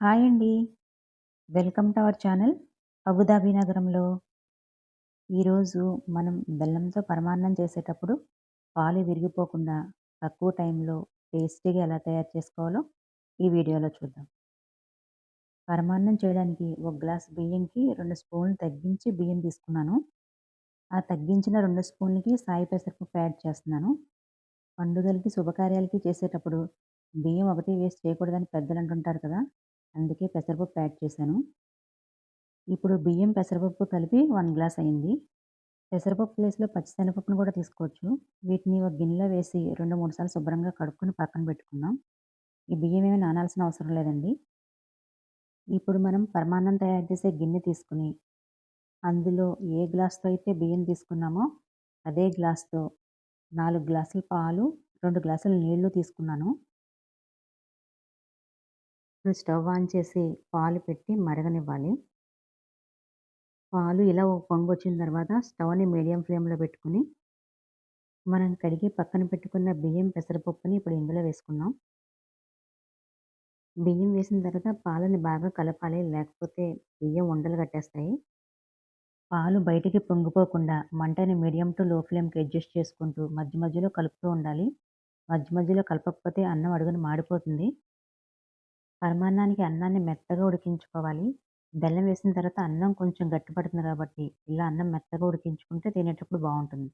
Hi అండి. Welcome to our channel Abu Dhabi నగరంలో. ఈరోజు మనం బెల్లంతో పరమాన్నం చేసేటప్పుడు పాలు విరిగిపోకుండా తక్కువ టైంలో టేస్టీగా ఎలా తయారు చేసుకోవాలో ఈ వీడియోలో చూద్దాం. పరమాన్నం చేయడానికి ఒక గ్లాస్ బియ్యంకి రెండు స్పూన్లు తగ్గించి బియ్యం తీసుకున్నాను. ఆ తగ్గించిన రెండు స్పూన్లకి సాయి పెసరపప్పు యాడ్ చేస్తున్నాను. పండుగలకి శుభకార్యాలకి చేసేటప్పుడు బియ్యం ఒకటి వేస్ట్ చేయకూడదని పెద్దలు అంటుంటారు కదా. అందుకే పెసరపప్పు యాడ్ చేశాను. ఇప్పుడు బియ్యం పెసరపప్పు కలిపి వన్ గ్లాస్ అయింది. పెసరపప్పు ప్లేస్లో పచ్చిశనగపప్పును కూడా తీసుకోవచ్చు. వీటిని ఒక గిన్నెలో వేసి రెండు మూడు సార్లు శుభ్రంగా కడుక్కొని పక్కన పెట్టుకుందాం. ఈ బియ్యం ఏమి నానాల్సిన అవసరం లేదండి. ఇప్పుడు మనం పరమాన్నం తయారు చేసే గిన్నె తీసుకుని అందులో ఏ గ్లాస్తో అయితే బియ్యం తీసుకున్నామో అదే గ్లాస్తో నాలుగు గ్లాసుల పాలు రెండు గ్లాసులు నీళ్ళు తీసుకున్నాను. ఇప్పుడు స్టవ్ ఆన్ చేసి పాలు పెట్టి మరగనివ్వాలి. పాలు ఇలా పొంగు వచ్చిన తర్వాత స్టవ్ని మీడియం ఫ్లేమ్లో పెట్టుకుని మనం కడిగి పక్కన పెట్టుకున్న బియ్యం పెసరపప్పుని ఇప్పుడు ఇందులో వేసుకున్నాం బియ్యం వేసిన తర్వాత పాలని బాగా కలపాలి. లేకపోతే బియ్యం ఉండలు కట్టేస్తాయి. పాలు బయటికి పొంగిపోకుండా మంటని మీడియం టు లో ఫ్లేమ్కి అడ్జస్ట్ చేసుకుంటూ మధ్య మధ్యలో కలుపుతూ ఉండాలి. మధ్య మధ్యలో కలపకపోతే అన్నం అడుగున మాడిపోతుంది. పరమాన్నానికి అన్నాన్ని మెత్తగా ఉడికించుకోవాలి. బెల్లం వేసిన తర్వాత అన్నం కొంచెం గట్టిపడుతుంది కాబట్టి ఇలా అన్నం మెత్తగా ఉడికించుకుంటే తినేటప్పుడు బాగుంటుంది.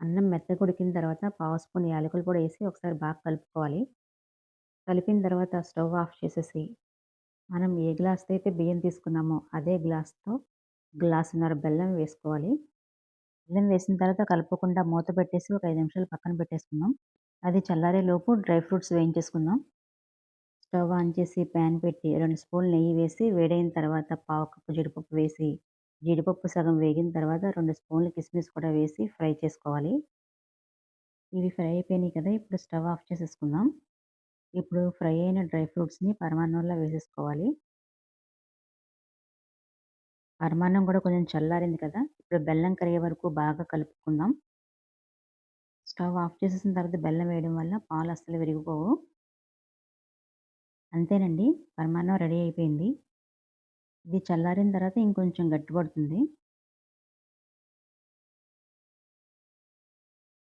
అన్నం మెత్తగా ఉడికిన తర్వాత పావు స్పూన్ యాలకులు కూడా వేసి ఒకసారి బాగా కలుపుకోవాలి. కలిపిన తర్వాత స్టవ్ ఆఫ్ చేసేసి మనం ఏ గ్లాస్తో అయితే బియ్యం తీసుకున్నామో అదే గ్లాస్తో గ్లాసున్నర బెల్లం వేసుకోవాలి. బెల్లం వేసిన తర్వాత కలపకుండా మూత పెట్టేసి ఒక ఐదు నిమిషాలు పక్కన పెట్టేసుకుందాం. అది చల్లారేలోపు డ్రై ఫ్రూట్స్ వేయించేసుకుందాం. స్టవ్ ఆన్ చేసి ప్యాన్ పెట్టి రెండు స్పూన్లు నెయ్యి వేసి వేడైన తర్వాత పావు కప్పు జీడిపప్పు వేసి జీడిపప్పు సగం వేగిన తర్వాత రెండు స్పూన్లు కిస్మిస్ కూడా వేసి ఫ్రై చేసుకోవాలి. ఇవి ఫ్రై అయిపోయినాయి కదా ఇప్పుడు స్టవ్ ఆఫ్ చేసేసుకుందాం. ఇప్పుడు ఫ్రై అయిన డ్రై ఫ్రూట్స్ని పరమాన్నంలో వేసేసుకోవాలి. పరమాన్నం కూడా కొంచెం చల్లారింది కదా ఇప్పుడు బెల్లం కరిగే వరకు బాగా కలుపుకుందాం. స్టవ్ ఆఫ్ చేసేసిన తర్వాత బెల్లం వేయడం వల్ల పాలు అస్సలు విరిగిపోవు. అంతేనండి. పరమాన్నం రెడీ అయిపోయింది. ఇది చల్లారిన తర్వాత ఇంకొంచెం గట్టిపడుతుంది.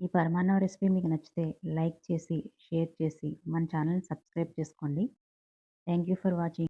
ఈ పరమాన్నం రెసిపీ మీకు నచ్చితే లైక్ చేసి షేర్ చేసి మన ఛానల్ని సబ్స్క్రైబ్ చేసుకోండి. Thank you for watching.